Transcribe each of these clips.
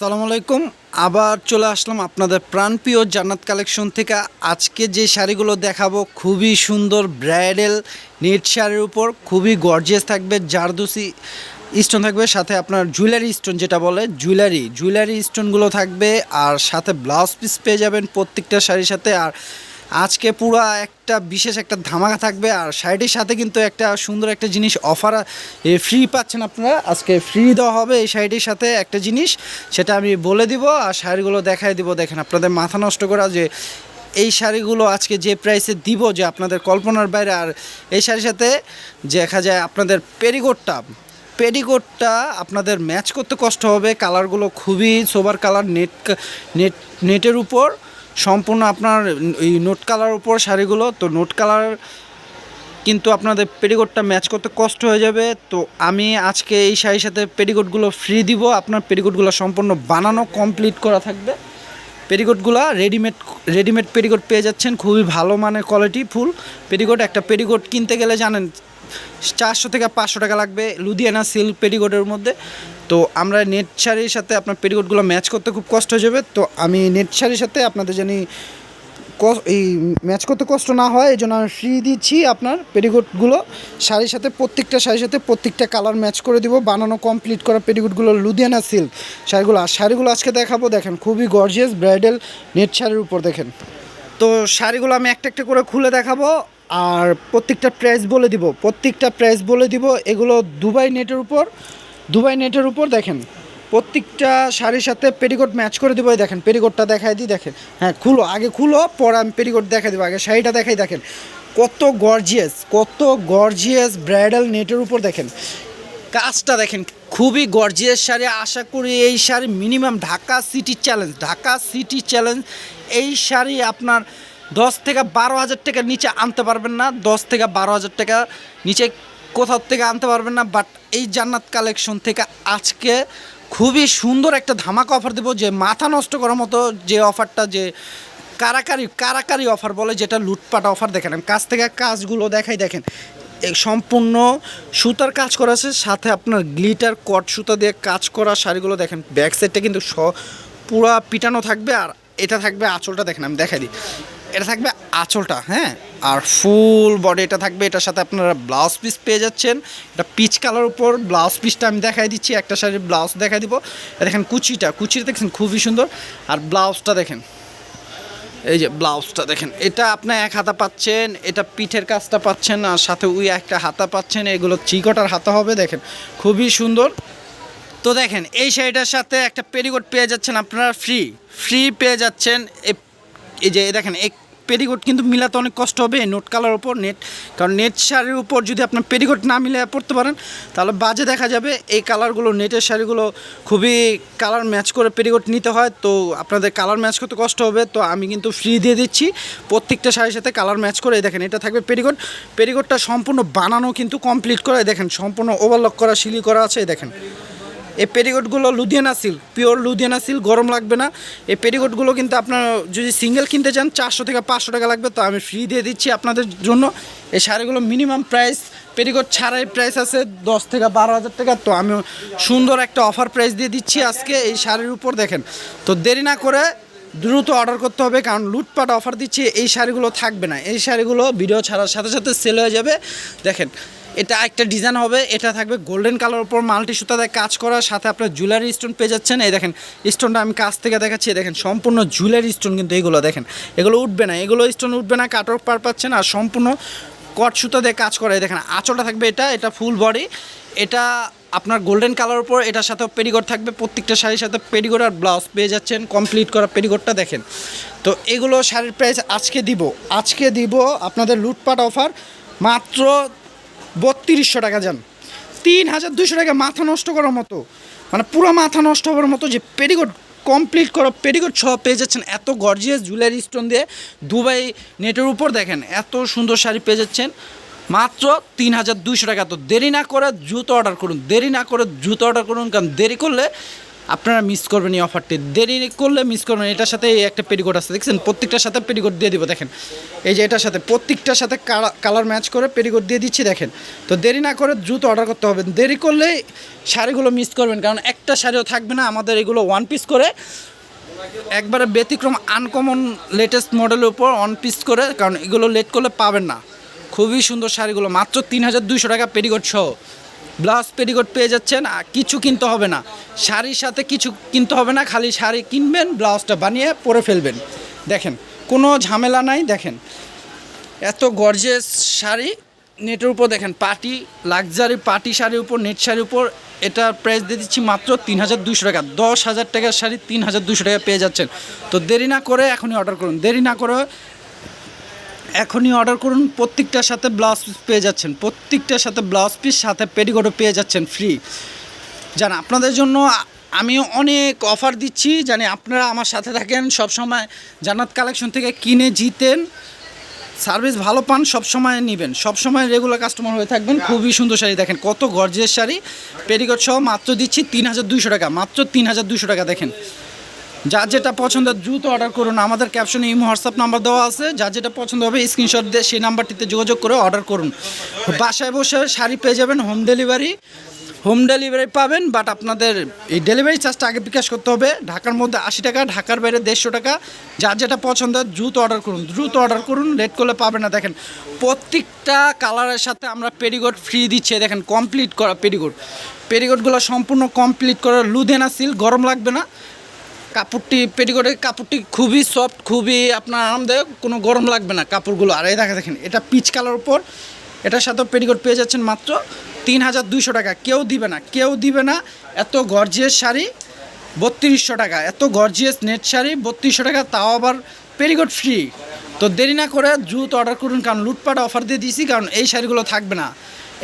সালাম আলাইকুম। আবার চলে আসলাম আপনাদের প্রাণপ্রিয় জান্নাত কালেকশন থেকে। আজকে যে শাড়িগুলো দেখাবো, খুবই সুন্দর ব্রাইডাল নেট শাড়ির উপর, খুবই গর্জিয়াস থাকবে, জারদুসি স্টোন থাকবে, সাথে আপনার জুয়েলারি স্টোন যেটা বলে জুয়েলারি জুয়েলারি স্টোনগুলো থাকবে, আর সাথে ব্লাউজ পিস পেয়ে যাবেন প্রত্যেকটা শাড়ির সাথে। আর আজকে পুরো একটা বিশেষ একটা ধামাকা থাকবে আর শাড়িটির সাথে কিন্তু একটা সুন্দর একটা জিনিস অফার ফ্রি পাচ্ছেন আপনারা। আজকে ফ্রি দেওয়া হবে এই শাড়িটির সাথে একটা জিনিস, সেটা আমি বলে দিব আর শাড়িগুলো দেখাই দিব। দেখেন, আপনাদের মাথা নষ্ট করা যে এই শাড়িগুলো আজকে যে প্রাইসে দিব যে আপনাদের কল্পনার বাইরে, আর এই শাড়ির সাথে দেখা যায় আপনাদের পেরিকোটটা পেডিকোটটা আপনাদের ম্যাচ করতে কষ্ট হবে। কালারগুলো খুবই সোবার কালার নেট নেট নেটের উপর। সম্পূর্ণ আপনার এই নোট কালার উপর শাড়িগুলো, তো নোট কালার কিন্তু আপনাদের পেটিকোটটা ম্যাচ করতে কষ্ট হয়ে যাবে। তো আমি আজকে এই শাড়ির সাথে পেটিকোটগুলো ফ্রি দিব। আপনার পেটিকোটগুলো সম্পূর্ণ বানানো কমপ্লিট করা থাকবে। পেটিকোটগুলো রেডিমেড রেডিমেড পেটিকোট পেয়ে যাচ্ছেন। খুবই ভালো মানের কোয়ালিটি ফুল পেটিকোট। একটা পেটিকোট কিনতে গেলে জানেন, চারশো থেকে পাঁচশো টাকা লাগবে লুধিয়ানা সিল্ক পেটিকোটের মধ্যে। তো আমরা নেট শাড়ির সাথে আপনার পেটিকোটগুলো ম্যাচ করতে খুব কষ্ট হয়ে যাবে। তো আমি নেট শাড়ির সাথে আপনাদের জানি এই ম্যাচ করতে কষ্ট না হয় এই জন্য আমি ফ্রি দিচ্ছি আপনার পেটিকোটগুলো শাড়ির সাথে প্রত্যেকটা, শাড়ির সাথে প্রত্যেকটা কালার ম্যাচ করে দিব। বানানো কমপ্লিট করা পেটিকোটগুলো লুধিয়ানা সিল্ক শাড়িগুলো। আর শাড়িগুলো আজকে দেখাবো, দেখেন খুবই গর্জিয়াস ব্রাইডাল নেট শাড়ির উপর, দেখেন। তো শাড়িগুলো আমি একটা একটা করে খুলে দেখাবো, আর প্রত্যেকটা প্রাইস বলে দিব। প্রত্যেকটা প্রাইস বলে দিব, এগুলো দুবাই নেটের উপর। দুবাই নেটের উপর দেখেন। প্রত্যেকটা শাড়ির সাথে পেটিকোট ম্যাচ করে দিব দেখেন। পেটিকোটটা দেখাই দিই, দেখেন। হ্যাঁ খুলো, আগে খুলো, পরে আমি পেটিকোট দেখাই দেবো। আগে শাড়িটা দেখাই, দেখেন। কত গর্জিয়াস কত গর্জিয়াস ব্রাইডাল নেটের উপর দেখেন। কাজটা দেখেন, খুবই গর্জিয়াস শাড়ি। আশা করি এই sari minimum Dhaka city challenge, Dhaka city challenge. এই শাড়ি আপনার দশ থেকে বারো হাজার টাকার নিচে আনতে পারবেন না। দশ থেকে বারো হাজার টাকা নিচে কোথাও থেকে আনতে পারবেন না বাট এই জান্নাত কালেকশন থেকে আজকে খুবই সুন্দর একটা ধামাকা অফার দেবো, যে মাথা নষ্ট করার মতো যে অফারটা যে কারাকারি কারাকারি অফার বলে যেটা লুটপাট অফার দেখেন কাছ থেকে কাজগুলো দেখাই, দেখেন। সম্পূর্ণ সুতার কাজ করা আছে, সাথে আপনার গ্লিটার কট সুতা দিয়ে কাজ করা শাড়িগুলো, দেখেন ব্যাক সাইডটা কিন্তু স, পুরা পিটানো থাকবে, আর এটা থাকবে আঁচলটা, দেখেন আমি দেখাই দিই। এটা থাকবে আঁচলটা হ্যাঁ? আর ফুল বডি এটা থাকবে, এটার সাথে আপনারা ব্লাউজ পিস পেয়ে যাচ্ছেন। এটা পিচ কালার উপর ব্লাউজ পিসটা আমি দেখাই দিচ্ছি, একটা শাড়ির ব্লাউজ দেখাই দিব। দেখেন কুচিটা কুচিটা দেখছেন খুবই সুন্দর। আর ব্লাউজটা দেখেন, এই যে ব্লাউজটা দেখেন, এটা আপনি এক হাতা পাচ্ছেন, এটা পিঠের কাজটা পাচ্ছেন, আর সাথে ওই একটা হাতা পাচ্ছেন, এগুলো চিকটার হাতা হবে, দেখেন, খুবই সুন্দর। তো দেখেন, এই শাড়িটার সাথে একটা পেরিকোট পেয়ে যাচ্ছেন আপনারা, ফ্রি ফ্রি পেয়ে যাচ্ছেন এই যে দেখেন, এক পেরিকোট কিন্তু মিলাতে অনেক কষ্ট হবে, নোট কালার উপর, নেট। কারণ নেট শাড়ির উপর যদি আপনার পেরিকোট না মিলে পড়তে পারেন, তাহলে বাজে দেখা যাবে। এই কালারগুলো, নেটের শাড়িগুলো খুবই কালার ম্যাচ করে পেরিকোট নিতে হয়। তো আপনাদের কালার ম্যাচ করতে কষ্ট হবে। তো আমি কিন্তু ফ্রি দিয়ে দিচ্ছি। প্রত্যেকটা শাড়ির সাথে কালার ম্যাচ করে দেখেন, এটা থাকবে পেরিকোট পেরিকোটটা সম্পূর্ণ বানানো কিন্তু কমপ্লিট করা দেখেন, সম্পূর্ণ ওভারলক করা, সিলি করা আছে দেখেন। এই পেটিকোটগুলো Ludhiana silk pure Ludhiana silk গরম লাগবে না। এই পেটিকোটগুলো কিন্তু আপনার যদি সিঙ্গেল কিনতে চান, চারশো থেকে পাঁচশো টাকা লাগবে, তো আমি ফ্রি দিয়ে দিচ্ছি আপনাদের জন্য। এই শাড়িগুলো মিনিমাম প্রাইস পেটিকোট ছাড়াই প্রাইস আছে দশ থেকে বারো হাজার টাকা। তো আমি সুন্দর একটা অফার প্রাইস দিয়ে দিচ্ছি আজকে এই শাড়ির উপর, দেখেন। তো দেরি না করে দ্রুত অর্ডার করতে হবে, কারণ লুটপাট অফার দিচ্ছি, এই শাড়িগুলো থাকবে না। এই শাড়িগুলো ভিডিও ছাড়ার সাথে সাথে সেল হয়ে যাবে। দেখেন এটা একটা ডিজাইন হবে, এটা থাকবে গোল্ডেন কালার উপর মাল্টি সুতা দিয়ে কাজ করার সাথে আপনার জুয়েলারি স্টোন পেয়ে যাচ্ছেন। এই দেখেন স্টোনটা আমি কাছ থেকে দেখাচ্ছি দেখেন, সম্পূর্ণ জুয়েলারি স্টোন কিন্তু এগুলো দেখেন। এগুলো উঠবে না, এগুলো স্টোন উঠবে না কাটর পার পাচ্ছেন, আর সম্পূর্ণ কট সুতা দিয়ে কাজ করা দেখেন, আঁচলটা থাকবে এটা এটা ফুল বডি এটা আপনার গোল্ডেন কালার উপর, এটার সাথে পেডিকোট থাকবে, প্রত্যেকটা শাড়ির সাথে পেডিকোট আর ব্লাউজ পেয়ে যাচ্ছেন কমপ্লিট করা পেডিকোটটা দেখেন। তো এগুলো শাড়ির প্রাইস আজকে দিব আজকে দিব আপনাদের লুটপাট অফার মাত্র বত্রিশশো টাকা যান। তিন হাজার দুশো টাকা মাথা নষ্ট করার মতো। মানে পুরো মাথা নষ্ট হওয়ার মতো যে পেডিকোট কমপ্লিট করা পেডিকোট সহ পেয়ে যাচ্ছেন। এত গর্জিয়াস জুয়েলারি স্টোন দিয়ে দুবাই নেটের উপর দেখেন, এত সুন্দর শাড়ি পেয়ে যাচ্ছেন। মাত্র তিন হাজার দুশো টাকা। তো দেরি না করে জুতো অর্ডার করুন, দেরি না করে জুতো অর্ডার করুন, কারণ দেরি করলে আপনারা মিস করবেন এই অফারটি দেরি করলে মিস করবেন এটার সাথে এই একটা পেটিকোট আছে, দেখছেন? প্রত্যেকটার সাথে পেটিকোট দিয়ে দিব, দেখেন। এই যে এটার সাথে প্রত্যেকটার সাথে কালার ম্যাচ করে পেটিকোট দিয়ে দিচ্ছি, দেখেন। তো দেরি না করে দ্রুত অর্ডার করতে হবে। দেরি করলে শাড়িগুলো মিস করবেন, কারণ একটা শাড়িও থাকবে না। আমাদের এগুলো ওয়ান পিস করে একবারে ব্যতিক্রম আনকমন লেটেস্ট মডেলের উপর ওয়ান পিস করে, কারণ এগুলো লেট করলে পাবেন না। খুবই সুন্দর শাড়িগুলো, মাত্র তিন হাজার দুইশো টাকা পেটিকোট সহ। ব্লাউজ পেটিকোট পেয়ে যাচ্ছেন কিছু কিনতে হবে না। শাড়ির সাথে কিছু কিনতে হবে না, খালি শাড়ি কিনবেন, ব্লাউজটা বানিয়ে পরে ফেলবেন। দেখেন, কোনো ঝামেলা নাই, দেখেন। এত গর্জেস শাড়ি, নেটের উপর দেখেন পার্টি লাক্সারি পার্টি শাড়ির উপর নেট শাড়ির উপর এটার প্রাইস দিয়ে দিচ্ছি মাত্র তিন হাজার দুশো টাকা। দশ হাজার টাকার শাড়ি তিন হাজার দুশো টাকা পেয়ে যাচ্ছেন। তো দেরি না করে এখনই অর্ডার করুন। দেরি না করে এখনই অর্ডার করুন প্রত্যেকটার সাথে ব্লাউজ পিস পেয়ে যাচ্ছেন প্রত্যেকটার সাথে ব্লাউজ পিস সাথে পেটিকোটও পেয়ে যাচ্ছেন ফ্রি জান আপনাদের জন্য আমি অনেক অফার দিচ্ছি জানি আপনারা আমার সাথে থাকেন সব সময় জান্নাত কালেকশন থেকে কিনে জিতেন সার্ভিস ভালো পান সব সময় নেবেন সব সময় রেগুলার কাস্টমার হয়ে থাকবেন খুবই সুন্দর শাড়ি দেখেন কত গর্জের শাড়ি। পেটিকোট সহ মাত্র দিচ্ছি তিন হাজার দুইশো টাকা মাত্র তিন হাজার দুইশো টাকা দেখেন। যার যেটা পছন্দ, দ্রুত অর্ডার করুন। আমাদের ক্যাপশনে ইমো হোয়াটসঅ্যাপ নাম্বার দেওয়া আছে। যার যেটা পছন্দ হবে স্ক্রিনশট দিয়ে সেই নাম্বারটিতে যোগাযোগ করে অর্ডার করুন। বাসায় বসে শাড়ি পেয়ে যাবেন হোম ডেলিভারি হোম ডেলিভারি পাবেন বাট আপনাদের এই ডেলিভারি চার্জটা আগে বিকাশ করতে হবে। ঢাকার মধ্যে আশি টাকা, ঢাকার বাইরে দেড়শো টাকা। যার যেটা পছন্দ, দ্রুত অর্ডার করুন। দ্রুত অর্ডার করুন লেট করলে পাবেন না। দেখেন, প্রত্যেকটা কালারের সাথে আমরা পেরিগোট ফ্রি দিচ্ছি। দেখেন কমপ্লিট করা পেরিগোট পেরিগোটগুলো সম্পূর্ণ কমপ্লিট করা লুধেনা সিল গরম লাগবে না। কাপড়টি পেটিকোটের কাপড়টি খুবই সফট খুবই আপনার আরামদায়ক, কোনো গরম লাগবে না কাপড়গুলো। আর এই দেখা দেখেন, এটা পিচ কালার উপর, এটার সাথে পেটিকোট পেয়ে যাচ্ছেন মাত্র তিন হাজার দুইশো টাকা। কেউ দিবে না, কেউ দিবে না, এত গর্জিয়াস শাড়ি, বত্রিশশো টাকা। এত গর্জিয়াস নেট শাড়ি, বত্রিশশো টাকা, তাও আবার পেরিকোট ফ্রি তো দেরি না করে দ্রুত অর্ডার করুন, কারণ লুটপাট অফার দিয়ে দিয়েছি, কারণ এই শাড়িগুলো থাকবে না।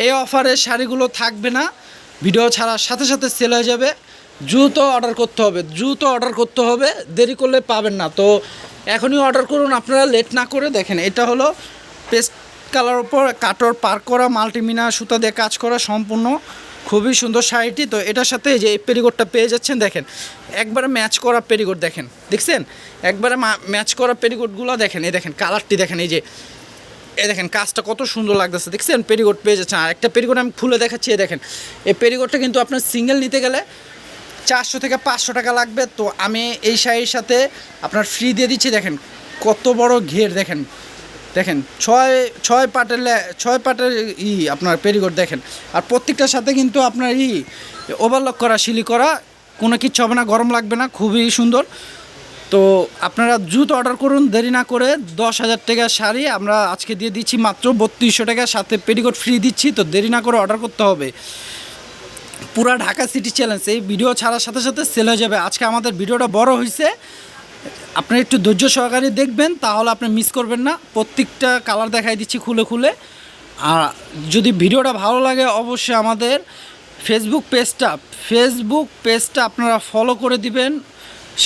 এই অফারের শাড়িগুলো থাকবে না ভিডিও ছাড়ার সাথে সাথে সেল হয়ে যাবে। দ্রুত অর্ডার করতে হবে দ্রুত অর্ডার করতে হবে, দেরি করলে পাবেন না। তো এখনই অর্ডার করুন, আপনারা লেট না করে দেখেন, এটা হলো পেস্ট কালার উপর কাটর পার করা মাল্টিমিনা সুতা দিয়ে কাজ করা, সম্পূর্ণ খুবই সুন্দর শাড়িটি। তো এটার সাথে যে এই পেয়ে যাচ্ছেন, দেখেন, একবারে ম্যাচ করা পেরিকোট দেখেন, দেখছেন? একবারে ম্যাচ করা পেরিকোটগুলো দেখেন, এই দেখেন কালারটি দেখেন, এই যে এ দেখেন, কাজটা কত সুন্দর লাগতেছে, দেখছেন? পেরিকোট পেয়ে যাচ্ছেন, আর একটা পেরিকোট আমি খুলে দেখাচ্ছি, এই দেখেন। এই পেরিকোটটা কিন্তু আপনার সিঙ্গেল নিতে গেলে চারশো থেকে পাঁচশো টাকা লাগবে। তো আমি এই শাড়ির সাথে আপনার ফ্রি দিয়ে দিচ্ছি, দেখেন, কত বড় ঘের, দেখেন দেখেন, ছয় ছয় পাটের ছয় পাটের ই আপনার পেরিকোট দেখেন। আর প্রত্যেকটার সাথে কিন্তু আপনার ই ওভারলক করা শিলি করা, কোনো কিচ্ছু হবে না, গরম লাগবে না, খুবই সুন্দর। তো আপনারা দ্রুত অর্ডার করুন, দেরি না করে দশ হাজার টাকার শাড়ি আমরা আজকে দিয়ে দিচ্ছি মাত্র বত্রিশশো টাকার সাথে পেটিকোট ফ্রি দিচ্ছি, তো দেরি না করে অর্ডার করতে হবে। পুরা ঢাকা সিটি চ্যালেঞ্জ। এই ভিডিও ছাড়ার সাথে সাথে সেল হয়ে যাবে। আজকে আমাদের ভিডিওটা বড় হয়েছে আপনি একটু ধৈর্য সহকারে দেখবেন, তাহলে আপনি মিস করবেন না। প্রত্যেকটা কালার দেখাই দিচ্ছি খুলে খুলে। আর যদি ভিডিওটা ভালো লাগে, অবশ্যই আমাদের ফেসবুক পেজটা ফেসবুক পেজটা আপনারা ফলো করে দিবেন।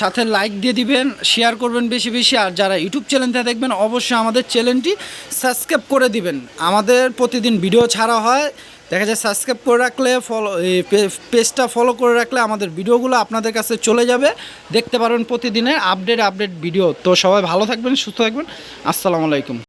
সাথে লাইক দিয়ে দিবেন শেয়ার করবেন বেশি বেশি। আর যারা ইউটিউব চ্যানেলটা দেখবেন, অবশ্যই আমাদের চ্যানেলটি সাবস্ক্রাইব করে দিবেন। আমাদের প্রতিদিন ভিডিও ছাড়া হয়। দেখা যায় সাবস্ক্রাইব করে রাখলে ফলো পেজটা ফলো করে রাখলে আমাদের ভিডিওগুলো আপনাদের কাছে চলে যাবে। দেখতে পারবেন প্রতিদিনের আপডেট আপডেট ভিডিও তো সবাই ভালো থাকবেন, সুস্থ থাকবেন। আসসালামু আলাইকুম।